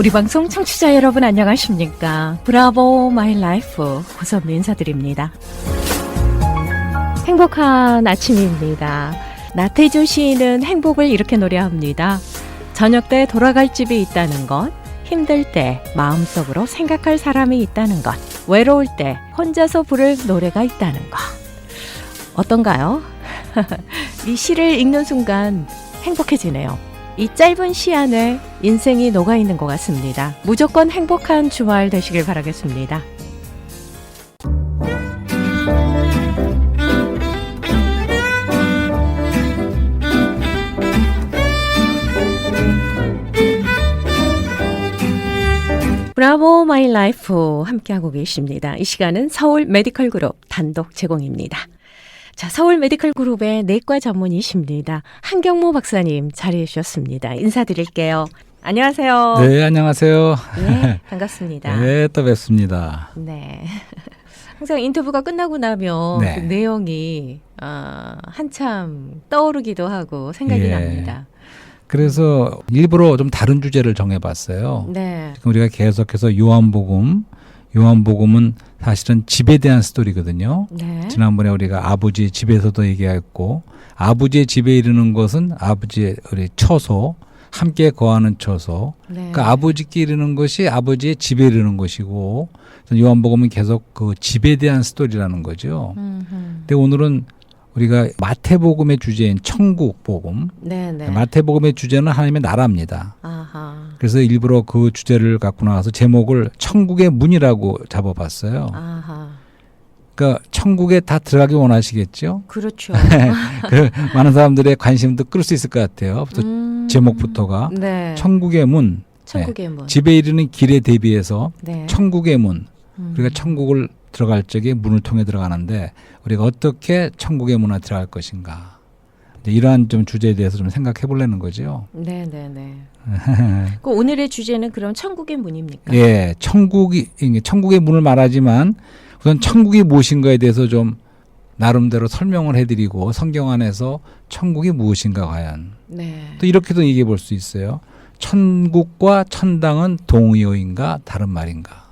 우리 방송 청취자 여러분 안녕하십니까? 브라보 마이 라이프 고선미 인사드립니다. 행복한 아침입니다. 나태주 시인은 행복을 이렇게 노래합니다. 저녁 때 돌아갈 집이 있다는 것, 힘들 때 마음속으로 생각할 사람이 있다는 것, 외로울 때 혼자서 부를 노래가 있다는 것. 어떤가요? 이 시를 읽는 순간 행복해지네요. 이 짧은 시 안에 인생이 녹아 있는 것 같습니다. 무조건 행복한 주말 되시길 바라겠습니다. 브라보 마이 라이프 함께하고 계십니다. 이 시간은 서울 메디컬 그룹 단독 제공입니다. 자, 서울 메디컬 그룹의 내과 전문의십니다. 한경모 박사님 자리해 주셨습니다. 인사드릴게요. 안녕하세요. 네, 안녕하세요. 네, 반갑습니다. 네, 또 뵙습니다. 네. 항상 인터뷰가 끝나고 나면 네. 그 내용이 아, 한참 떠오르기도 하고 생각이 예. 납니다. 그래서 일부러 좀 다른 주제를 정해봤어요. 네. 지금 우리가 계속해서 요한복음, 요한복음은 사실은 집에 대한 스토리거든요. 네. 지난번에 우리가 아버지 집에서도 얘기했고, 아버지의 집에 이르는 것은 아버지의 우리 처소, 함께 거하는 처소. 네. 그러니까 아버지께 이르는 것이 아버지의 집에 이르는 것이고, 요한복음은 계속 그 집에 대한 스토리라는 거죠. 음흠. 근데 오늘은 우리가 마태복음의 주제인 천국 복음, 네, 네. 마태복음의 주제는 하나님의 나라입니다. 아하. 그래서 일부러 그 주제를 갖고 나와서 제목을 천국의 문이라고 잡아봤어요. 아하. 그러니까 천국에 다 들어가기 원하시겠죠? 그렇죠. 그 많은 사람들의 관심도 끌 수 있을 것 같아요. 음. 제목부터가 네. 천국의 문, 천국의 문. 집에 이르는 길에 대비해서 네. 천국의 문, 음. 우리가 천국을 들어갈 적에 문을 통해 들어가는데 우리가 어떻게 천국의 문에 들어갈 것인가. 이러한 좀 주제에 대해서 좀 생각해 보려는 거죠. 네, 네, 네. 그 오늘의 주제는 그럼 천국의 문입니까? 예, 천국이 천국의 문을 말하지만 우선 천국이 무엇인가에 대해서 좀 나름대로 설명을 해드리고 성경 안에서 천국이 무엇인가 과연 네. 또 이렇게도 얘기해 볼 수 있어요. 천국과 천당은 동의어인가 다른 말인가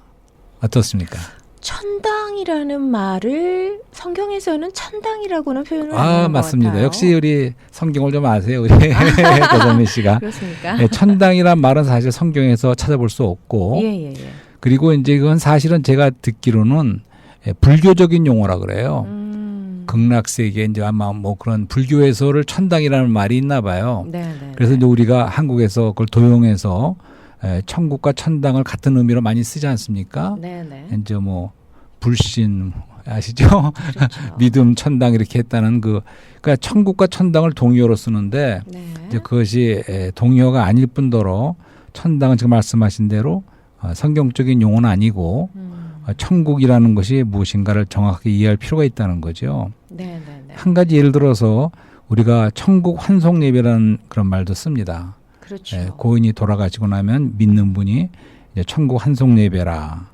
어떻습니까? 천당이라는 말을 성경에서는 천당이라고는 표현을 안아 맞습니다. 역시 우리 성경을 좀 아세요, 우리 고선미 씨가. 그렇습니까? 예, 천당이란 말은 사실 성경에서 찾아볼 수 없고 예, 예, 예. 그리고 이제 이건 사실은 제가 듣기로는 예, 불교적인 용어라 그래요. 음. 극락세계 이제 아마 뭐 그런 불교에서를 천당이라는 말이 있나 봐요. 네, 네. 그래서 이제 우리가 한국에서 그걸 도용해서 에, 천국과 천당을 같은 의미로 많이 쓰지 않습니까? 네, 네. 이제 뭐 불신 아시죠? 그렇죠. 믿음 천당 이렇게 했다는 그 그러니까 천국과 천당을 동의어로 쓰는데 네. 이제 그것이 에, 동의어가 아닐 뿐더러 천당은 지금 말씀하신 대로 어, 성경적인 용어는 아니고 음. 어, 천국이라는 것이 무엇인가를 정확하게 이해할 필요가 있다는 거죠. 네, 네, 네. 한 가지 예를 들어서 우리가 천국 환송 예배라는 그런 말도 씁니다. 그렇죠. 예, 고인이 돌아가시고 나면 믿는 분이 이제 천국 환송 예배라.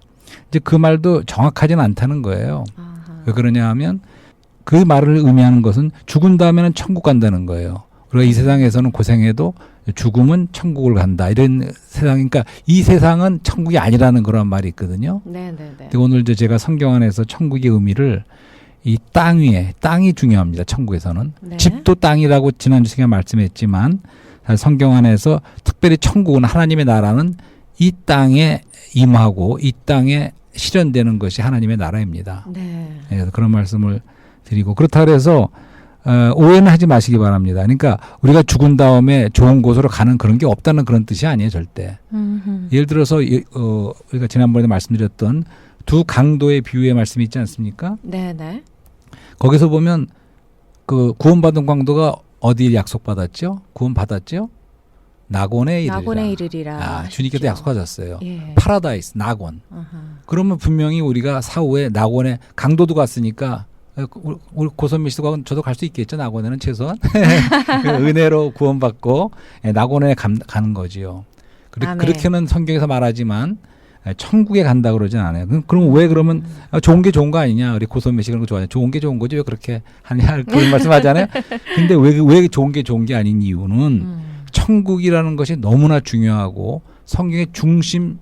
이제 그 말도 정확하지는 않다는 거예요. 아하. 왜 그러냐 하면 그 말을 의미하는 것은 죽은 다음에는 천국 간다는 거예요. 우리가 이 세상에서는 고생해도 죽음은 천국을 간다. 이런 세상, 그러니까 이 세상은 천국이 아니라는 그런 말이 있거든요. 네, 네, 네. 근데 오늘 이제 제가 성경 안에서 천국의 의미를 이 땅 위에 땅이 중요합니다. 천국에서는 네. 집도 땅이라고 지난주 시간에 말씀했지만 성경 안에서 특별히 천국은 하나님의 나라는 이 땅에 임하고 이 땅에 실현되는 것이 하나님의 나라입니다. 네. 예, 그래서 그런 말씀을 드리고 그렇다 그래서 어, 오해는 하지 마시기 바랍니다. 그러니까 우리가 죽은 다음에 좋은 곳으로 가는 그런 게 없다는 그런 뜻이 아니에요, 절대. 음흠. 예를 들어서 이- 어, 우리가 지난번에 말씀드렸던 두 강도의 비유의 말씀이 있지 않습니까? 네, 네. 거기서 보면 그 구원받은 강도가 어디에 약속 받았죠? 구원 받았죠? 낙원에 이르리라. 낙원에 이르리라. 아, 주님께서. 약속하셨어요. 예. 파라다이스, 낙원. 아하. 그러면 분명히 우리가 사후에 낙원에 강도도 갔으니까 어, 우리- 고선미 씨도 저도 갈 수 있겠죠 낙원에는 최소한 은혜로 구원받고 예, 낙원에 감- 가는 거지요. 그리. 그렇게는 성경에서 말하지만 예, 천국에 간다 그러진 않아요. 그럼, 그럼 왜 그러면 아, 좋은 게 좋은 거 아니냐? 우리 고선미 씨 그런 거 좋아해요. 좋은 게 좋은 거지 왜 그렇게 하냐 그런 말씀하잖아요. 근데 왜 왜 좋은 게 좋은 게 아닌 이유는 음. 천국이라는 것이 너무나 중요하고 성경의 중심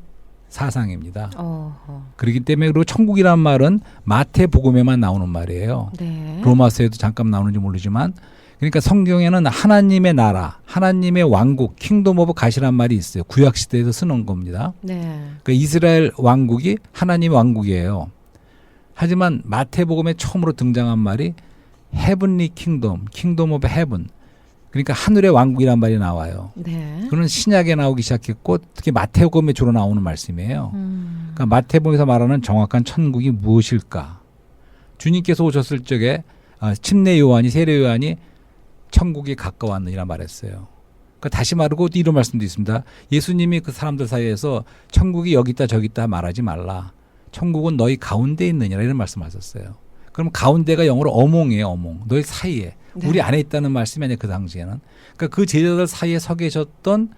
사상입니다. 어허. 그렇기 때문에 그리고 천국이란 말은 마태복음에만 나오는 말이에요. 네. 로마서에도 잠깐 나오는지 모르지만 그러니까 성경에는 하나님의 나라, 하나님의 왕국, 킹덤 오브 가시란 말이 있어요. 구약 시대에서 쓰는 겁니다. 네. 그러니까 이스라엘 왕국이 하나님의 왕국이에요. 하지만 마태복음에 처음으로 등장한 말이 헤븐리 킹덤, 킹덤 오브 헤븐. 그러니까 하늘의 왕국이란 말이 나와요. 네. 그는 신약에 나오기 시작했고 특히 마태복음에 주로 나오는 말씀이에요. 음. 그러니까 마태복음에서 말하는 정확한 천국이 무엇일까? 주님께서 오셨을 적에 아, 침례 요한이 세례 요한이 천국이 가까웠느니라 말했어요. 그러니까 다시 말하고 또 이런 말씀도 있습니다. 예수님이 그 사람들 사이에서 천국이 여기 있다 저기 있다 말하지 말라. 천국은 너희 가운데 있느니라 이런 말씀하셨어요. 그럼 가운데가 영어로 어몽이에요, 어몽. 너희 사이에. 네. 우리 안에 있다는 말씀이 아니에요, 그 당시에는. 그러니까 그 제자들 사이에 서 계셨던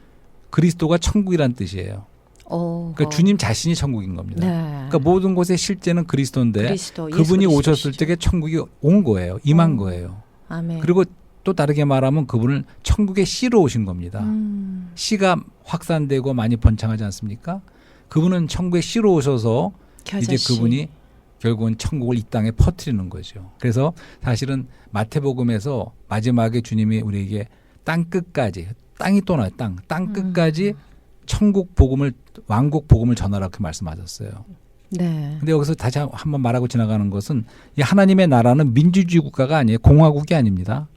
그리스도가 천국이란 뜻이에요. 어허. 그러니까 주님 자신이 천국인 겁니다. 네. 그러니까 모든 곳에 실제는 그리스도인데 그리스도, 그분이. 오셨을 적에 천국이 온 거예요. 임한 어. 거예요. 아멘. 그리고 또 다르게 말하면 그분을 천국의 씨로 오신 겁니다. 음. 씨가 확산되고 많이 번창하지 않습니까? 그분은 천국의 씨로 오셔서 이제 겨자씨. 그분이 결국은 천국을 이 땅에 퍼뜨리는 거죠. 그래서 사실은 마태복음에서 마지막에 주님이 우리에게 땅 끝까지 땅이 또 나요. 땅. 땅 끝까지 음. 천국 복음을 왕국 복음을 전하라 그 말씀하셨어요. 네. 근데 여기서 다시 한- 한번 말하고 지나가는 것은 이 하나님의 나라는 민주주의 국가가 아니에요. 공화국이 아닙니다.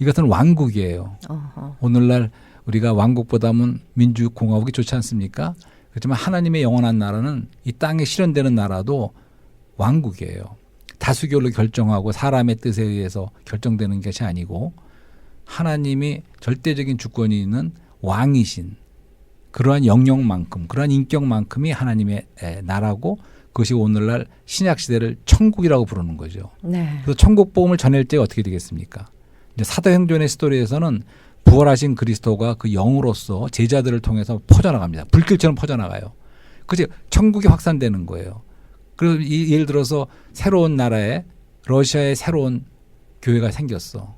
이것은 왕국이에요. 어허. 오늘날 우리가 왕국보다는 민주 공화국이 좋지 않습니까? 그렇지만 하나님의 영원한 나라는 이 땅에 실현되는 나라도 왕국이에요. 다수결로 결정하고 사람의 뜻에 의해서 결정되는 것이 아니고 하나님이 절대적인 주권이 있는 왕이신 그러한 영역만큼 그러한 인격만큼이 하나님의 에, 나라고 그것이 오늘날 신약 시대를 천국이라고 부르는 거죠. 네. 그래서 천국 복음을 전할 때 어떻게 되겠습니까? 이제 사도행전의 스토리에서는 부활하신 그리스도가 그 영으로서 제자들을 통해서 퍼져나갑니다. 불길처럼 퍼져나가요. 그지 천국이 확산되는 거예요. 그리고 이- 예를 들어서 새로운 나라에 러시아에 새로운 교회가 생겼어.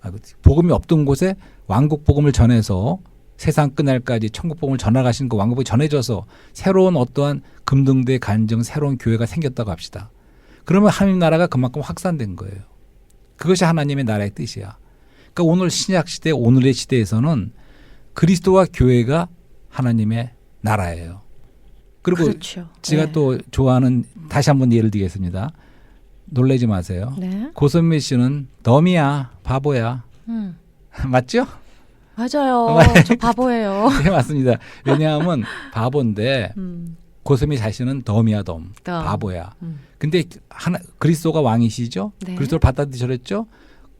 아, 그 복음이 없던 곳에 왕국 복음을 전해서 세상 끝날까지 천국 복음을 전하가신 그 왕국 복음이 전해져서 새로운 어떠한 금등대 간정 새로운 교회가 생겼다고 합시다. 그러면 하나님 나라가 그만큼 확산된 거예요. 그것이 하나님의 나라의 뜻이야. 그러니까 오늘 신약 시대 오늘의 시대에서는 그리스도와 교회가 하나님의 나라예요. 그리고 그렇죠. 제가 네. 또 좋아하는 다시 한번 예를 들겠습니다. 놀라지 마세요. 네. 고선미 씨는 덤이야, 바보야. 음. 맞죠? 맞아요. 저 바보예요. 네, 맞습니다. 왜냐하면 바보인데 음. 고선미 자신은 덤이야, 덤. 덤. 바보야. 음. 근데 하나 그리스도가 왕이시죠? 네. 그리스도를 받아들이셨죠?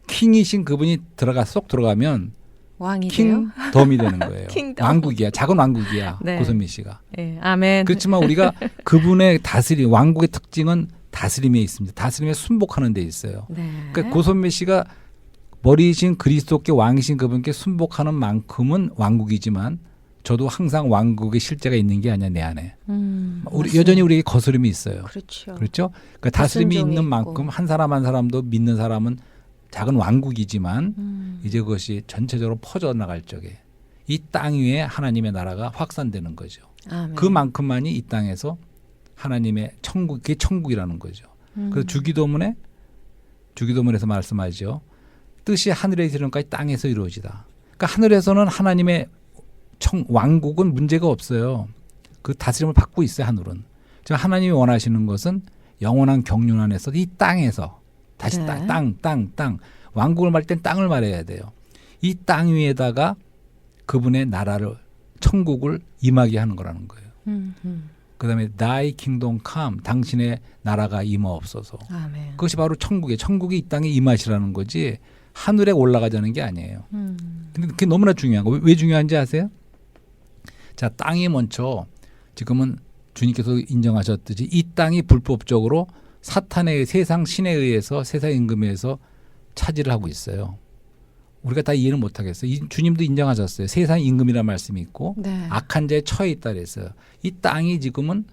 킹이신 그분이 들어가 쏙 들어가면 왕이 돼요? 킹 덤이 되는 거예요. 킹덤. 왕국이야. 작은 왕국이야. 네. 고선미 씨가. 네. 아멘. 그렇지만 우리가 그분의 다스림, 왕국의 특징은 다스림에 있습니다. 다스림에 순복하는 데 있어요. 네. 그러니까 고선미 씨가 머리이신 그리스도께 왕이신 그분께 순복하는 만큼은 왕국이지만 저도 항상 왕국의 실제가 있는 게 아니야 내 안에. 음, 우리 맞습니다. 여전히 우리에게 거스름이 있어요. 그렇죠. 그렇죠? 그러니까 다스림이 있는 있고. 만큼 한 사람 한 사람도 믿는 사람은 작은 왕국이지만 음. 이제 그것이 전체적으로 퍼져 나갈 적에 이 땅 위에 하나님의 나라가 확산되는 거죠. 아멘. 그만큼만이 이 땅에서 하나님의 천국, 그게 천국이라는 거죠. 음. 그래서 주기도문에 주기도문에서 말씀하죠. 뜻이 하늘에서 이루는까지 땅에서 이루어지다. 그러니까 하늘에서는 하나님의 청, 왕국은 문제가 없어요. 그 다스림을 받고 있어요 하늘은. 즉 하나님이 원하시는 것은 영원한 경륜 안에서 이 땅에서 다시 네. 땅, 땅, 땅, 땅. 왕국을 말할 땐 땅을 말해야 돼요. 이 땅 위에다가 그분의 나라를 천국을 임하게 하는 거라는 거예요. 음, 음. 그다음에 Thy kingdom come, 당신의 나라가 임하옵소서. 아멘. 그것이 바로 천국이에요. 천국이 이 땅에 임하시라는 거지 하늘에 올라가자는 게 아니에요. 음. 근데 그게 너무나 중요한 거. 왜, 왜 중요한지 아세요? 자, 땅이 먼저 지금은 주님께서 인정하셨듯이 이 땅이 불법적으로 사탄의 세상 신에 의해서 세상 임금에 의해서 차지를 하고 있어요. 우리가 다 이해를 못 하겠어요. 이- 주님도 인정하셨어요. 세상 임금이라는 말씀이 있고 네. 악한 자에 처해 있다 그랬어요. 이 땅이 지금은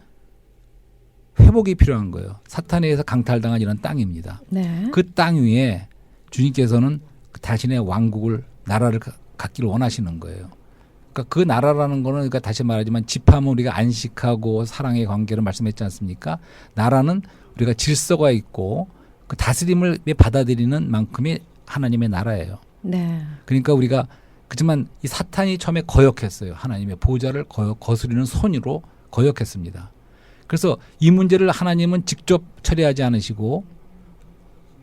회복이 필요한 거예요. 사탄에 의해서 강탈당한 이런 땅입니다. 네. 그땅 위에 주님께서는 자신의 왕국을 나라를 가- 갖기를 원하시는 거예요. 그러니까 그 나라라는 거는 그러니까 다시 말하지만 집하면 우리가 안식하고 사랑의 관계를 말씀했지 않습니까? 나라는 우리가 질서가 있고 그 다스림을 받아들이는 만큼의 하나님의 나라예요. 네. 그러니까 우리가 그지만 이 사탄이 처음에 거역했어요. 하나님의 보좌를 거역, 거스르는 손으로 거역했습니다. 그래서 이 문제를 하나님은 직접 처리하지 않으시고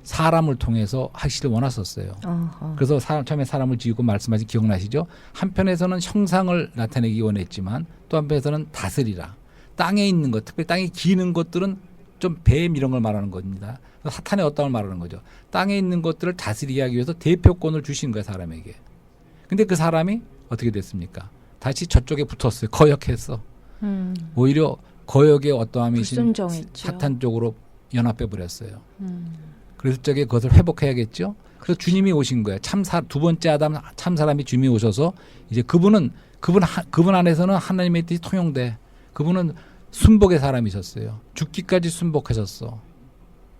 사람을 통해서 하시길 원하셨어요. 어허. 그래서 사람, 처음에 사람을 지우고 말씀하신 기억나시죠? 한편에서는 형상을 나타내기 원했지만 또 한편에서는 다스리라. 땅에 있는 것, 특별히 땅에 기는 것들은 좀 뱀 이런 걸 말하는 겁니다. 사탄의 어떤 걸 말하는 거죠. 땅에 있는 것들을 다스리게 하기 위해서 대표권을 주신 거예요, 사람에게. 근데 그 사람이 어떻게 됐습니까? 다시 저쪽에 붙었어요. 거역했어. 음. 오히려 거역의 어떠함이신. 사탄 쪽으로 연합해 버렸어요. 음. 그래서 저게 그것을 회복해야겠죠. 그래서 주님이 오신 거예요. 참사 두 번째 아담 참 사람이 주님이 오셔서 이제 그분은 그분 하, 그분 안에서는 하나님의 뜻이 통용돼. 그분은 순복의 사람이셨어요. 죽기까지 순복하셨어.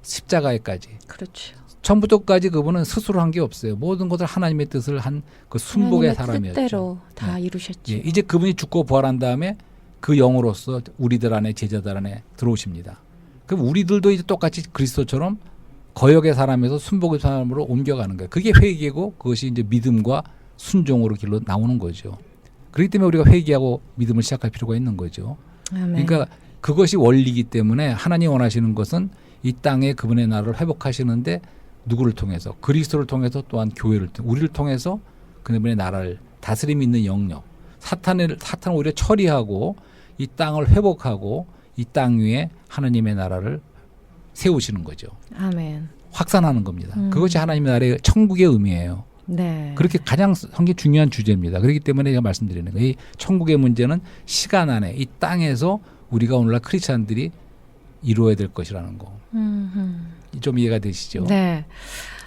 십자가에까지. 그렇죠. 처음부터까지 그분은 스스로 한 게 없어요. 모든 것을 하나님의 뜻을 한 그 순복의 사람이었죠. 뜻대로 다 네. 이루셨죠. 예, 이제 그분이 죽고 부활한 다음에 그 영으로서 우리들 안에 제자들 안에 들어오십니다. 그럼 우리들도 이제 똑같이 그리스도처럼 거역의 사람에서 순복의 사람으로 옮겨가는 거예요. 그게 회개고 그것이 이제 믿음과 순종으로 길로 나오는 거죠. 그렇기 때문에 우리가 회개하고 믿음을 시작할 필요가 있는 거죠. 아멘. 그러니까 그것이 원리이기 때문에 하나님 이 원하시는 것은 이 땅에 그분의 나라를 회복하시는데 누구를 통해서 그리스도를 통해서 또한 교회를 통- 우리를 통해서 그분의 나라를 다스림 있는 영역 사탄을 사탄을 오히려 처리하고 이 땅을 회복하고 이 땅 위에 하나님의 나라를 세우시는 거죠. 아멘. 확산하는 겁니다. 음. 그것이 하나님의 나라의 천국의 의미예요. 네. 그렇게 가장 성기 중요한 주제입니다. 그렇기 때문에 제가 말씀드리는 거예요. 이 천국의 문제는 시간 안에 이 땅에서 우리가 오늘날 크리스찬들이 이루어야 될 것이라는 거. 음, 좀 이해가 되시죠? 음. 네.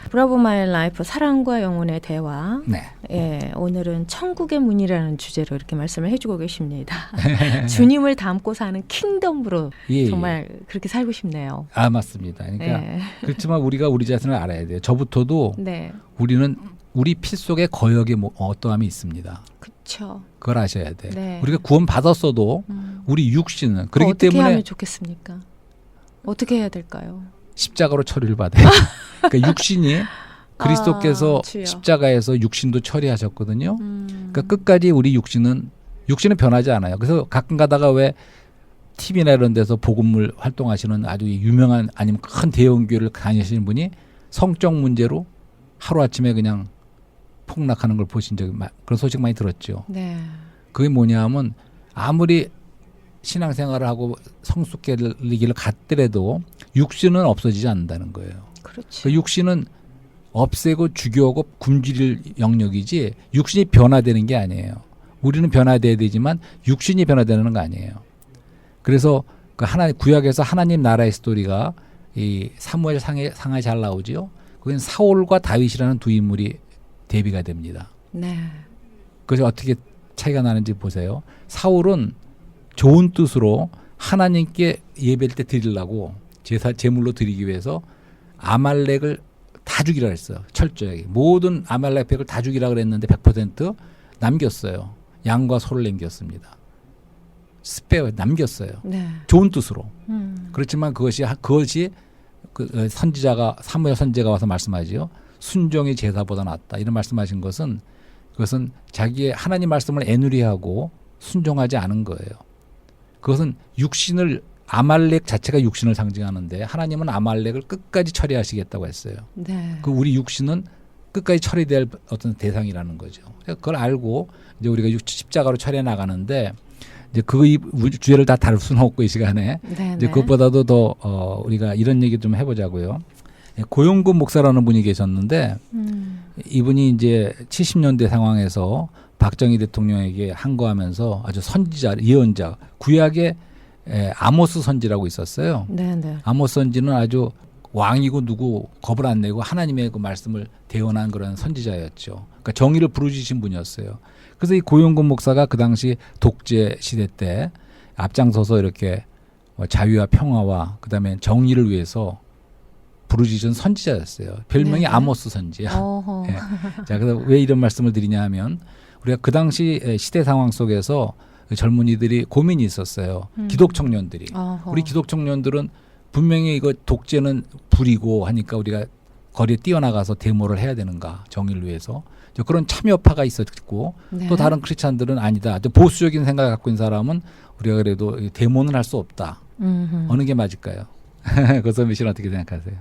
브라보 마이 라이프 사랑과 영혼의 대화. 네. 예, 오늘은 천국의 문이라는 주제로 이렇게 말씀을 해주고 계십니다. 주님을 담고 사는 킹덤으로 예, 예. 정말 그렇게 살고 싶네요. 아 맞습니다. 그러니까 네. 그렇지만 우리가 우리 자신을 알아야 돼요. 저부터도 네. 우리는 우리 피 속에 거역의 뭐 어떠함이 있습니다. 그렇죠. 그걸 아셔야 돼. 네. 우리가 구원 받았어도 음. 우리 육신은 그렇기 어떻게 때문에 하면 좋겠습니까? 어떻게 해야 될까요? 십자가로 처리를 받아요. 그러니까 육신이 그리스도께서 아. 십자가에서 육신도 처리하셨거든요. 음. 그러니까 끝까지 우리 육신은 육신은 변하지 않아요. 그래서 가끔 가다가 왜 TV나 이런 데서 복음을 활동하시는 아주 유명한 아니면 큰 대형 교회를 다니시는 분이 성적 문제로 하루 아침에 그냥 폭락하는 걸 보신 적이 마- 그런 소식 많이 들었죠. 네. 그게 뭐냐 하면 아무리 신앙생활을 하고 성숙해지기를 갔더라도 육신은 없어지지 않는다는 거예요. 그렇죠. 그 육신은 없애고 죽여고 굶주릴 영역이지 육신이 변화되는 게 아니에요. 우리는 변화돼야 되지만 육신이 변화되는 거 아니에요. 그래서 그 하나 구약에서 하나님 나라의 스토리가 이 사무엘 상에 상에 잘 나오지요. 그건 사울과 다윗이라는 두 인물이 대비가 됩니다. 네. 그래서 어떻게 차이가 나는지 보세요. 사울은 좋은 뜻으로 하나님께 예배를 때 드리려고 제사 제물로 드리기 위해서 아말렉을 다 죽이라 했어요. 철저하게 모든 아말렉 백을 다 죽이라 그랬는데 100% 남겼어요. 양과 소를 남겼습니다. 스페어 남겼어요. 네. 좋은 뜻으로. 음. 그렇지만 그것이 하- 그것이 그 어, 선지자가 사무엘 선지자가 와서 말씀하지요. 순종이 제사보다 낫다. 이런 말씀하신 것은 그것은 자기의 하나님 말씀을 애누리하고 순종하지 않은 거예요. 그것은 육신을 아말렉 자체가 육신을 상징하는데 하나님은 아말렉을 끝까지 처리하시겠다고 했어요. 네. 그 우리 육신은 끝까지 처리될 어떤 대상이라는 거죠. 그걸 알고 이제 우리가 육- 십자가로 처리해 나가는데 이제 그 이- 주제를 다 다룰 수는 없고 이 시간에 네. 이제 네. 그것보다도 더 어, 우리가 이런 얘기 좀 해보자고요. 예, 고용근 목사라는 분이 계셨는데 음. 이분이 이제 70년대 상황에서 박정희 대통령에게 항거하면서 아주 선지자, 예언자, 구약의 에, 아모스 선지라고 있었어요. 네, 네. 아모스 선지는 아주 왕이고 누구 겁을 안 내고 하나님의 그 말씀을 대언한 그런 선지자였죠. 그러니까 정의를 부르짖으신 분이었어요. 그래서 이 고용근 목사가 그 당시 독재 시대 때 앞장서서 이렇게 어, 자유와 평화와 그다음에 정의를 위해서 부르짖은 선지자였어요. 별명이 네. 아모스 선지야. 예. 자, 그래서 왜 이런 말씀을 드리냐 하면 우리가 그 당시 시대 상황 속에서 젊은이들이 고민이 있었어요. 음. 기독 청년들이. 어허. 우리 기독 청년들은 분명히 이거 독재는 불이고 하니까 우리가 거리에 뛰어나가서 데모를 해야 되는가 정의를 위해서 그런 참여파가 있었고 네. 또 다른 크리스찬들은 아니다. 또 보수적인 생각을 갖고 있는 사람은 우리가 그래도 이 데모는 할 수 없다. 음흠. 어느 게 맞을까요? 고선미 씨는 어떻게 생각하세요?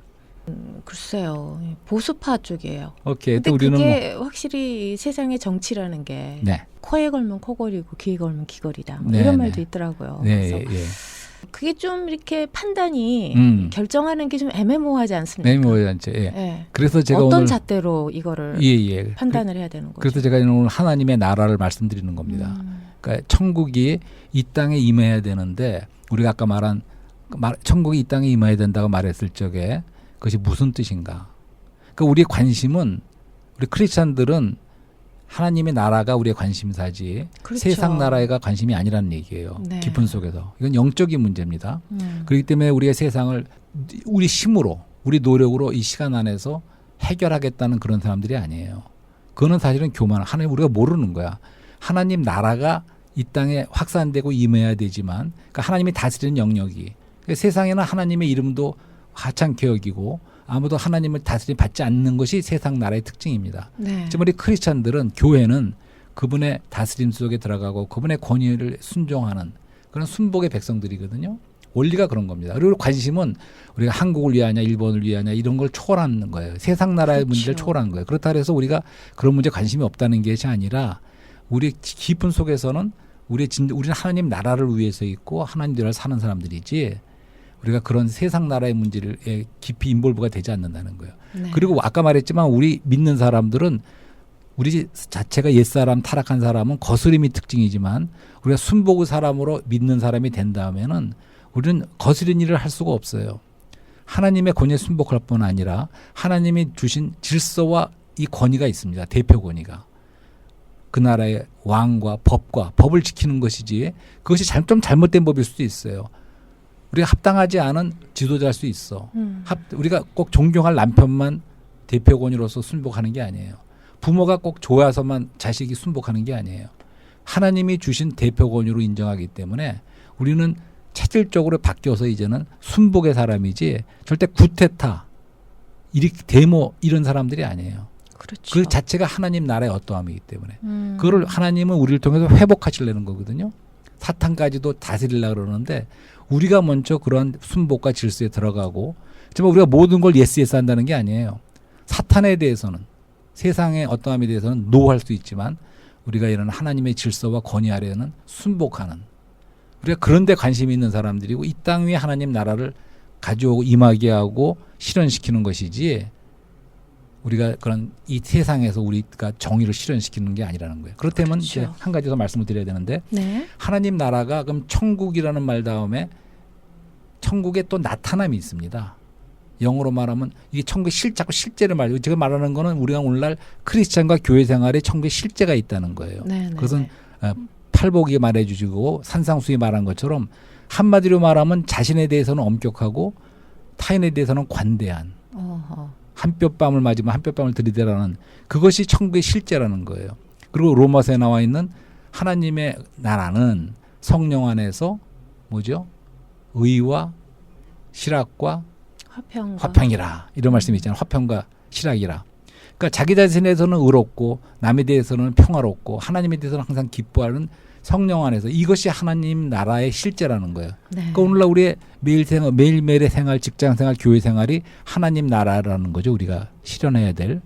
글쎄요. 보수파 쪽이에요. 오케이. 근데 또 우리는 뭐 그게 확실히 이 세상의 정치라는 게 네. 코에 걸면 코걸이고 귀에 걸면 귀걸이다. 뭐 네, 이런 네. 말도 있더라고요. 네, 그래서 예, 예. 그게 좀 이렇게 판단이 음. 결정하는 게 좀 애매모호하지 않습니까? 네, 뭐 이제 예. 예. 그래서 제가 어떤 오늘 잣대로 이거를 예, 예. 판단을 해야 되는 거죠? 그래서 제가 오늘 하나님의 나라를 말씀드리는 겁니다. 음. 그러니까 천국이 이 땅에 임해야 되는데 우리가 아까 말한 그 말- 천국이 이 땅에 임해야 된다고 말했을 적에 그것이 무슨 뜻인가? 그러니까 우리의 관심은 우리 크리스찬들은 하나님의 나라가 우리의 관심사지 그렇죠. 세상 나라가 관심이 아니라는 얘기예요. 네. 깊은 속에서 이건 영적인 문제입니다. 음. 그렇기 때문에 우리가 세상을 우리 힘으로 우리 노력으로 이 시간 안에서 해결하겠다는 그런 사람들이 아니에요. 그거는 사실은 교만. 하나님 우리가 모르는 거야. 하나님 나라가 이 땅에 확산되고 임해야 되지만 그러니까 하나님이 다스리는 영역이 그러니까 세상에는 하나님의 이름도 하찮게 여기고 아무도 하나님을 다스림 받지 않는 것이 세상 나라의 특징입니다. 네. 지금 우리 크리스찬들은 교회는 그분의 다스림 속에 들어가고 그분의 권위를 순종하는 그런 순복의 백성들이거든요. 원리가 그런 겁니다. 그리고 관심은 우리가 한국을 위하냐, 일본을 위하냐 이런 걸 초월하는 거예요. 세상 나라의 그렇죠. 문제를 초월하는 거예요. 그렇다 해서 우리가 그런 문제 관심이 없다는 것이 아니라 우리 깊은 속에서는 우리 진 우리는 하나님 나라를 위해서 있고 하나님 나라를 사는 사람들이지 우리가 그런 세상 나라의 문제를 에 깊이 인볼브가 되지 않는다는 거예요. 네. 그리고 아까 말했지만 우리 믿는 사람들은 우리 자체가 옛사람 타락한 사람은 거스림이 특징이지만 우리가 순복의 사람으로 믿는 사람이 된다면은 우리는 거스린 일을 할 수가 없어요. 하나님의 권위에 순복할 뿐 아니라 하나님이 주신 질서와 이 권위가 있습니다. 대표 권위가. 그 나라의 왕과 법과 법을 지키는 것이지 그것이 잘- 좀 잘못된 법일 수도 있어요. 우리가 합당하지 않은 지도자일 수 있어. 음. 합, 우리가 꼭 존경할 남편만 대표권으로서 순복하는 게 아니에요. 부모가 꼭 좋아서만 자식이 순복하는 게 아니에요. 하나님이 주신 대표권으로 인정하기 때문에 우리는 체질적으로 바뀌어서 이제는 순복의 사람이지 절대 구테타, 이리 데모 이런 사람들이 아니에요. 그렇죠. 그 자체가 하나님 나라의 어떠함이기 때문에 음. 그거를 하나님은 우리를 통해서 회복하시려는 거거든요. 사탄까지도 다스리려 그러는데 우리가 먼저 그런 순복과 질서에 들어가고 하지만 우리가 모든 걸 예스 예스 한다는 게 아니에요. 사탄에 대해서는 세상의 어떠함에 대해서는 노할 수 있지만 우리가 이런 하나님의 질서와 권위 아래에는 순복하는 우리가 그런 데 관심이 있는 사람들이고 이 땅 위에 하나님 나라를 가져오고 임하게 하고 실현시키는 것이지 우리가 그런 이 세상에서 우리가 정의를 실현시키는 게 아니라는 거예요. 그렇다면 그렇죠. 이제 한 가지 더 말씀을 드려야 되는데 네. 하나님 나라가 그럼 천국이라는 말 다음에 천국에 또 나타남이 있습니다. 영어로 말하면 이게 천국의 실자고 실제를 말이고 제가 말하는 거는 우리가 오늘날 크리스찬과 교회 생활에 천국의 실제가 있다는 거예요. 네. 네. 그것은 팔복이 말해주시고 산상수이 말한 것처럼 한마디로 말하면 자신에 대해서는 엄격하고 타인에 대해서는 관대한 어허. 한 뼘밤을 맞으면 한 뼘밤을 들이대라는 그것이 천국의 실제라는 거예요. 그리고 로마서에 나와 있는 하나님의 나라는 성령 안에서 뭐죠? 의와 실학과 화평과 화평이라 이런 말씀이 있잖아요. 화평과 실학이라. 그러니까 자기 자신에서는 의롭고 남에 대해서는 평화롭고 하나님에 대해서는 항상 기뻐하는 성령 안에서 이것이 하나님 나라의 실제라는 거예요. 네. 그러니까 오늘날 우리의 매일 생활, 매일매일의 생활, 직장 생활, 교회 생활이 하나님 나라라는 거죠. 우리가 실현해야 될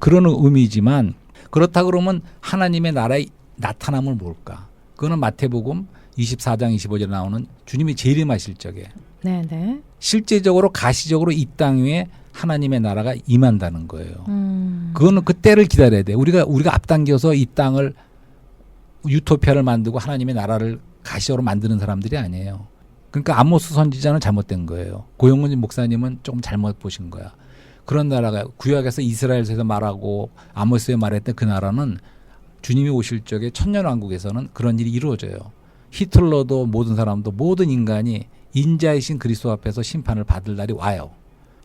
그런 의미지만 그렇다 그러면 하나님의 나라의 나타남을 뭘까? 그거는 마태복음 24장 25절에 나오는 주님이 재림하실 적에 네, 네. 실제적으로 가시적으로 이 땅 위에 하나님의 나라가 임한다는 거예요. 음. 그거는 그 때를 기다려야 돼. 우리가 우리가 앞당겨서 이 땅을 유토피아를 만들고 하나님의 나라를 가시적으로 만드는 사람들이 아니에요. 그러니까 아모스 선지자는 잘못된 거예요. 고영문 목사님은 조금 잘못 보신 거야. 그런 나라가 구약에서 이스라엘에서 말하고 아모스에 말했던 그 나라는 주님이 오실 적에 천년 왕국에서는 그런 일이 이루어져요. 히틀러도 모든 사람도 모든 인간이 인자이신 그리스도 앞에서 심판을 받을 날이 와요.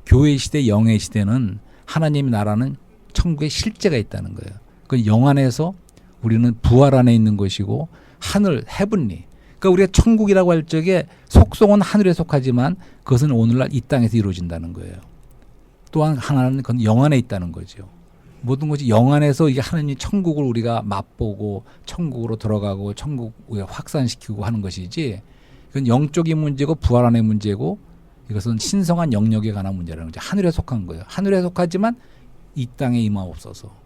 교회 시대, 영의 시대는 하나님 나라는 천국에 실제가 있다는 거예요. 그 영 안에서 우리는 부활 안에 있는 것이고 하늘 헤븐리. 그러니까 우리가 천국이라고 할 적에 속성은 하늘에 속하지만 그것은 오늘날 이 땅에서 이루어진다는 거예요. 또한 하나는 그건 영 안에 있다는 거죠. 모든 것이 영 안에서 이게 하나님 천국을 우리가 맛보고 천국으로 들어가고 천국 우리가 확산시키고 하는 것이지 그건 영적인 문제고 부활 안의 문제고 이것은 신성한 영역에 관한 문제라는 거죠. 하늘에 속한 거예요. 하늘에 속하지만 이 땅에 임하옵소서.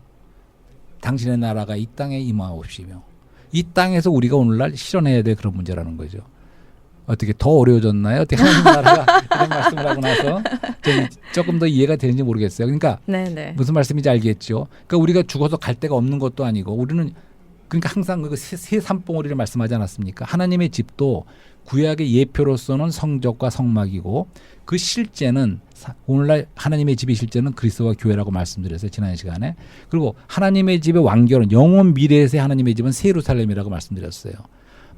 당신의 나라가 이 땅에 임하옵시며 이 땅에서 우리가 오늘날 실현해야 될 그런 문제라는 거죠. 어떻게 더 어려워졌나요? 어떻게 하나님 나라가 이런 말씀을 하고 나서 좀 조금 더 이해가 되는지 모르겠어요. 그러니까 네네. 무슨 말씀인지 알겠죠. 그러니까 우리가 죽어서 갈 데가 없는 것도 아니고 우리는 그러니까 항상 그 새- 새 산봉우리를 말씀하지 않았습니까? 하나님의 집도 구약의 예표로서는 성적과 성막이고 그 실제는 사- 오늘날 하나님의 집의 실제는 그리스도와 교회라고 말씀드렸어요 지난 시간에 그리고 하나님의 집의 완결은 영원 미래에서의 하나님의 집은 새 예루살렘이라고 말씀드렸어요.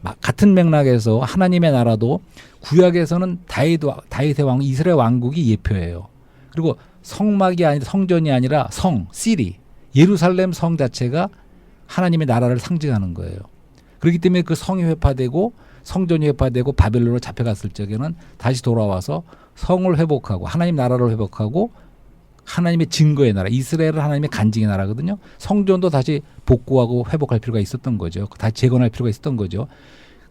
마- 같은 맥락에서 하나님의 나라도 구약에서는 다윗 와- 다윗의 왕 이스라엘 왕국이 예표예요. 그리고 성막이 아니라 성전이 아니라 성 시리 예루살렘 성 자체가 하나님의 나라를 상징하는 거예요. 그렇기 때문에 그 성이 회파되고 성전이 회파되고 바벨론으로 잡혀갔을 적에는 다시 돌아와서 성을 회복하고 하나님 나라를 회복하고 하나님의 증거의 나라 이스라엘은 하나님의 간증의 나라거든요. 성전도 다시 복구하고 회복할 필요가 있었던 거죠. 다시 재건할 필요가 있었던 거죠.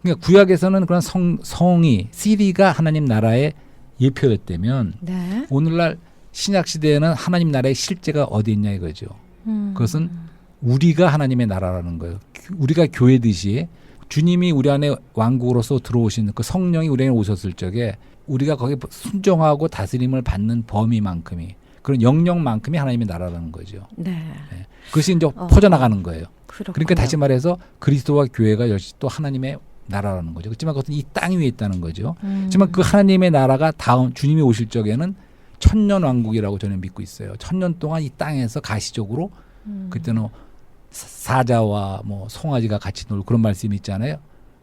그러니까 구약에서는 그런 성 성이 시리가 하나님 나라의 예표였다면 네. 오늘날 신약 시대에는 하나님 나라의 실제가 어디 있냐 이거죠. 음. 그것은 우리가 하나님의 나라라는 거예요. 교- 우리가 교회듯이 주님이 우리 안에 왕국으로서 들어오신 그 성령이 우리 안에 오셨을 적에 우리가 거기에 순종하고 다스림을 받는 범위만큼이 그런 영역만큼이 하나님의 나라라는 거죠. 네. 그것이 이제 어. 퍼져나가는 거예요. 그렇군요. 그러니까 다시 말해서 그리스도와 교회가 역시 또 하나님의 나라라는 거죠. 그렇지만 그것은 이 땅 위에 있다는 거죠. 음. 하지만 그 하나님의 나라가 다음 주님이 오실 적에는 천년 왕국이라고 저는 믿고 있어요. 천년 동안 이 땅에서 가시적으로 음. 그때는 사- 사자와 뭐 송아지가 같이 놀고 그런 말씀이 있잖아요.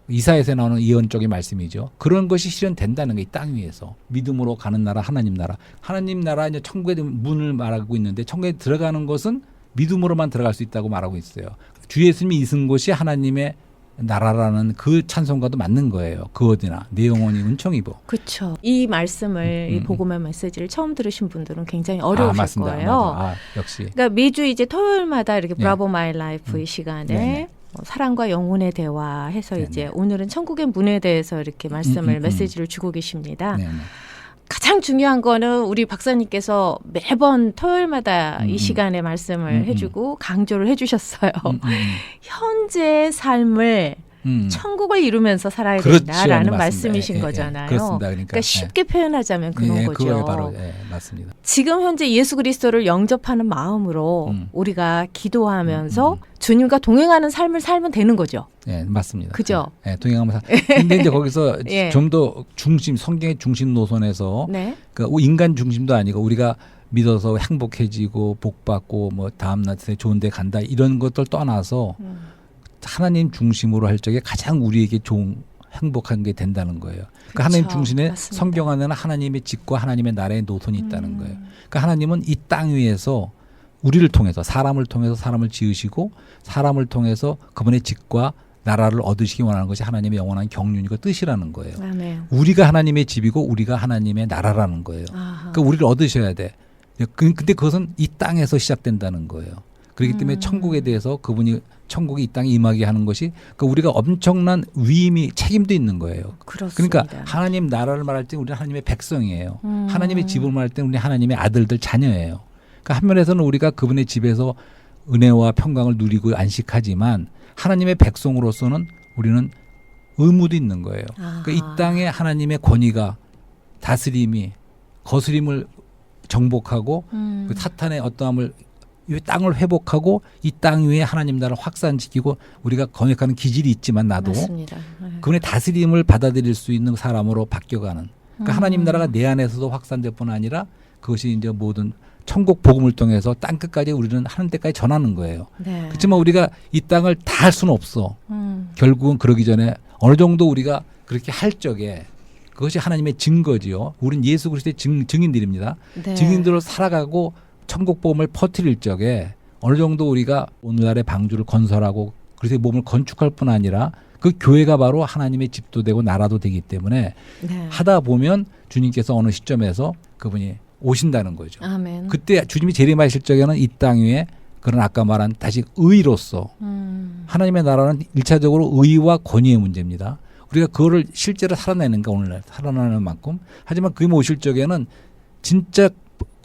이사에서 나오는 예언적인 말씀이죠. 그런 것이 실현된다는 게이땅 위에서 믿음으로 가는 나라 하나님 나라. 하나님 나라 이제 천국의 문을 말하고 있는데 천국에 들어가는 것은 믿음으로만 들어갈 수 있다고 말하고 있어요. 주 예수님이 있은 곳이 하나님의 나라라는 그 찬송가도 맞는 거예요. 그 어디나 내 영혼이 은총이고. 그렇죠. 이 말씀을 음, 이 음, 복음의 메시지를 처음 들으신 분들은 굉장히 어려우실 아, 맞습니다. 거예요. 아, 역시. 그러니까 매주 이제 토요일마다 이렇게 네. 브라보 마이 라이프 이 음. 시간에 네 네. 뭐 사랑과 영혼의 대화 해서 네네. 이제 오늘은 천국의 문에 대해서 이렇게 말씀을 음, 음. 메시지를 주고 계십니다. 네, 네. 가장 중요한 거는 우리 박사님께서 매번 토요일마다 음, 이 음. 시간에 말씀을 음, 음. 해주고 강조를 해주셨어요. 음, 음, 현재의 삶을 음. 천국을 이루면서 살아야 그렇죠. 된다라는. 말씀이신 예, 예, 예. 거잖아요. 그렇습니다. 그러니까, 그러니까 쉽게 표현하자면 그런 예, 거죠. 바로 예, 맞습니다. 지금 현재 예수 그리스도를 영접하는 마음으로 음. 우리가 기도하면서 음, 음. 주님과 동행하는 삶을 살면 되는 거죠. 예, 맞습니다. 그죠? 예, 예, 동행하면서. 근데 이제 거기서 예. 좀더 중심, 성경의 중심 노선에서 네. 그 인간 중심도 아니고 우리가 믿어서 행복해지고 복 받고 뭐 다음 날에 좋은 데 간다 이런 것들 떠나서 음. 하나님 중심으로 할 적에 가장 우리에게 좋은 행복한 게 된다는 거예요. 그러니까 하나님. 중심에 맞습니다. 성경 안에는 하나님의 집과 하나님의 나라의 노선이 있다는 음. 거예요. 그러니까 하나님은 이 땅 위에서 우리를 통해서 사람을 통해서 사람을 지으시고 사람을 통해서 그분의 집과 나라를 얻으시기 원하는 것이 하나님의 영원한 경륜이고 뜻이라는 거예요. 아멘. 우리가 하나님의 집이고 우리가 하나님의 나라라는 거예요. 아하. 그러니까 우리를 얻으셔야 돼. 그- 근데 그것은 이 땅에서 시작된다는 거예요. 그렇기 때문에 음. 천국에 대해서 그분이 천국이 이 땅에 임하게 하는 것이 그러니까 우리가 엄청난 위임이 책임도 있는 거예요. 그렇습니다. 그러니까 하나님 나라를 말할 때 우리는 하나님의 백성이에요. 음. 하나님의 집을 말할 때 우리 하나님의 아들들 자녀예요. 그러니까 한 면에서는 우리가 그분의 집에서 은혜와 평강을 누리고 안식하지만 하나님의 백성으로서는 우리는 의무도 있는 거예요. 아하. 그러니까 이 땅에 하나님의 권위가 다스림이 거스림을 정복하고 음. 그 사탄의 어떠함을 이 땅을 회복하고 이 땅 위에 하나님 나라를 확산시키고 우리가 건역하는 기질이 있지만 나도 맞습니다. 네. 그분의 다스림을 받아들일 수 있는 사람으로 바뀌어가는 그러니까 음. 하나님 나라가 내 안에서도 확산될 뿐 아니라 그것이 이제 모든 천국 복음을 통해서 땅 끝까지 우리는 하는 데까지 전하는 거예요. 네. 그렇지만 우리가 이 땅을 다 할 수는 없어. 음. 결국은 그러기 전에 어느 정도 우리가 그렇게 할 적에 그것이 하나님의 증거지요. 우리는 예수 그리스도의 증, 증인들입니다. 네. 증인들로 살아가고 천국 복음을 퍼뜨릴 적에 어느 정도 우리가 오늘날의 방주를 건설하고 그래서 이 몸을 건축할 뿐 아니라 그 교회가 바로 하나님의 집도 되고 나라도 되기 때문에 네. 하다 보면 주님께서 어느 시점에서 그분이 오신다는 거죠. 아멘. 그때 주님이 재림하실 적에는 이 땅 위에 그런 아까 말한 다시 의로서 음. 하나님의 나라는 일차적으로 의와 권위의 문제입니다. 우리가 그거를 실제로 살아내는가 오늘날 살아나는 만큼 하지만 그분이 오실 적에는 진짜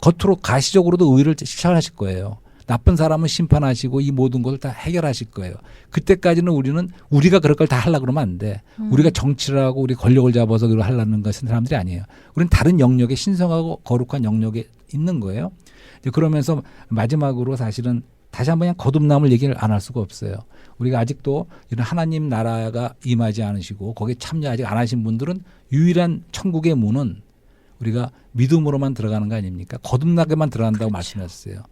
겉으로 가시적으로도 의를 실천하실 거예요. 나쁜 사람은 심판하시고 이 모든 것을 다 해결하실 거예요. 그때까지는 우리는 우리가 그럴 걸 다 하려고 그러면 안 돼. 음. 우리가 정치를 하고 우리 권력을 잡아서 그걸 하려는 것은 사람들이 아니에요. 우리는 다른 영역에 신성하고 거룩한 영역에 있는 거예요. 그러면서 마지막으로 사실은 다시 한번 그냥 거듭남을 얘기를 안 할 수가 없어요. 우리가 아직도 이런 하나님 나라가 임하지 않으시고 거기에 참여 아직 안 하신 분들은 유일한 천국의 문은 우리가 믿음으로만 들어가는 거 아닙니까? 거듭나게만 들어간다고 말씀하셨어요.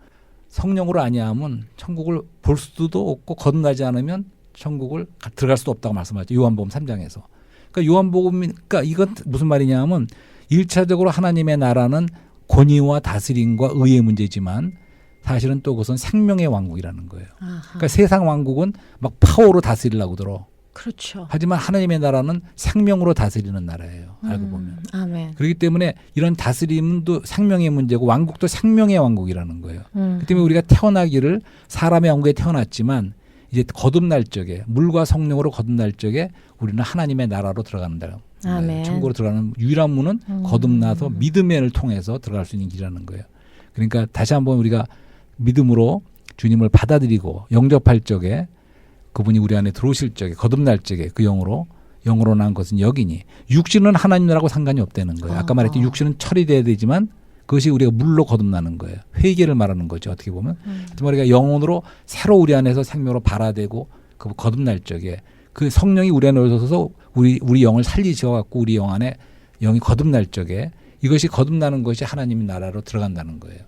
성령으로 아니하면 천국을 볼 수도 없고 거듭나지 않으면 천국을 가- 들어갈 수도 없다고 말씀하죠. 요한복음 3장에서. 그러니까 요한복음 그러니까 이건 무슨 말이냐면 일차적으로 하나님의 나라는 권위와 다스림과 의의 문제지만 사실은 또 그것은 생명의 왕국이라는 거예요. 아하. 그러니까 세상 왕국은 막 파워로 다스리려고 들어. 그렇죠. 하지만 하나님의 나라는 생명으로 다스리는 나라예요. 알고 음. 보면. 아멘. 그렇기 때문에 이런 다스림도 생명의 문제고 왕국도 생명의 왕국이라는 거예요. 음. 그 때문에 우리가 태어나기를 사람의 왕국에 태어났지만 이제 거듭날 적에 물과 성령으로 거듭날 적에 우리는 하나님의 나라로 들어간다. 아멘. 천국으로 들어가는 유일한 문은 음. 거듭나서 믿음을 통해서 들어갈 수 있는 길이라는 거예요. 그러니까 다시 한번 우리가 믿음으로 주님을 받아들이고 영접할 적에 그분이 우리 안에 들어오실 적에 거듭날 적에 그 영으로 영으로 난 것은 여기니 육신은 하나님 나라고 상관이 없다는 거예요. 아까 아. 말했듯이 육신은 처리돼야 되지만 그것이 우리가 물로 거듭나는 거예요. 회개를 말하는 거죠. 어떻게 보면. 음. 우리가 영혼으로 새로 우리 안에서 생명으로 발화되고 그 거듭날 적에 그 성령이 우리 안에 오셔서 우리 우리 영을 살리셔 갖고 우리 영 안에 영이 거듭날 적에 이것이 거듭나는 것이 하나님의 나라로 들어간다는 거예요.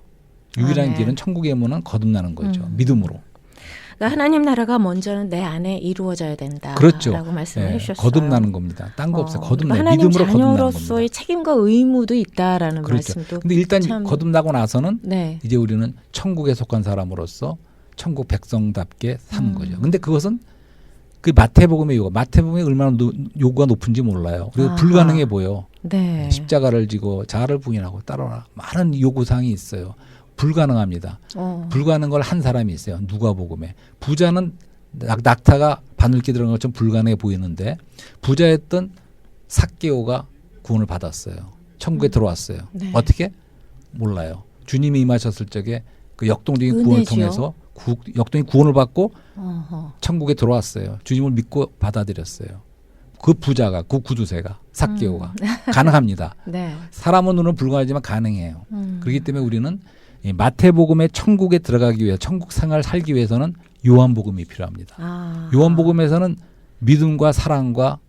유일한 아멘. 길은 천국의 문은 거듭나는 거죠. 음. 믿음으로. 그러니까 하나님 나라가 먼저는 내 안에 이루어져야 된다. 그렇죠. 라고 말씀을 예, 해주셨어요. 거듭나는 겁니다. 딴거 없어요. 어, 거듭나 그러니까 하나님 믿음으로 자녀로서의. 책임과 의무도 있다라는 그렇죠. 말씀도. 근데 일단 참- 거듭나고 나서는 네. 이제 우리는 천국에 속한 사람으로서 천국 백성답게 사는 음. 거죠. 근데 그것은 그 마태복음의 요구, 마태복음이 얼마나 노- 요구가 높은지 몰라요. 그리고 아하. 불가능해 보여. 네. 십자가를 지고 자아를 부인하고 따라라 많은 요구 사항이 있어요. 불가능합니다. 어. 불가능한 걸 한 사람이 있어요. 누가복음에 부자는 낙, 낙타가 바늘기 들어간 것처럼 불가능해 보이는데 부자였던 삭개오가 구원을 받았어요. 천국에 들어왔어요. 네. 어떻게 몰라요. 주님이 임하셨을 적에 그 역동적인 구원을 은혜죠. 통해서 구, 역동적인 구원을 받고 어허. 천국에 들어왔어요. 주님을 믿고 받아들였어요. 그 부자가 그 구두쇠가 삭개오가 가능합니다. 네. 사람은 눈은 불가하지만 가능해요. 음. 그렇기 때문에 우리는 이 마태복음의 천국에 들어가기 위해 천국 생활을 살기 위해서는 요한복음이 필요합니다. 아. 요한복음에서는 믿음과 사랑과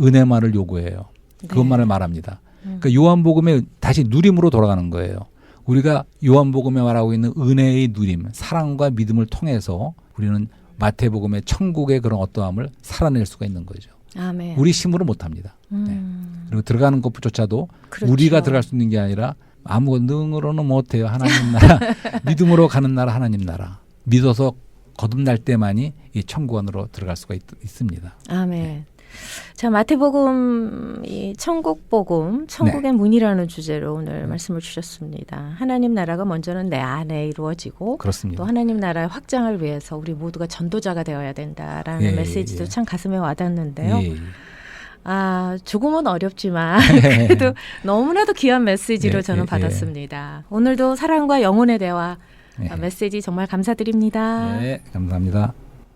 은혜만을 요구해요. 그것만을 네. 말합니다. 음. 그러니까 요한복음에 다시 누림으로 돌아가는 거예요. 우리가 요한복음에 말하고 있는 은혜의 누림, 사랑과 믿음을 통해서 우리는 마태복음의 천국의 그런 어떠함을 살아낼 수가 있는 거죠. 아멘. 우리 힘으로 못합니다. 음. 그리고 들어가는 것조차도 그렇죠. 우리가 들어갈 수 있는 게 아니라 아무 능으로는 못해요. 하나님 나라, 믿음으로 가는 나라 하나님 나라. 믿어서 거듭날 때만이 이 천국 안으로 들어갈 수가 있, 습니다 아멘. 자 마태복음 이 천국 복음 천국의 문이라는 주제로 오늘 말씀을 주셨습니다. 하나님 나라가 먼저는 내 안에 이루어지고 그렇습니다. 또 하나님 나라의 확장을 위해서 우리 모두가 전도자가 되어야 된다라는 예, 메시지도 예. 참 가슴에 와닿는데요. 예, 예. 아 조금은 어렵지만 그래도 너무나도 귀한 메시지로 예, 저는 예, 받았습니다. 오늘도 사랑과 영혼의 대화 예. 아, 메시지 정말 감사드립니다. 네, 감사합니다.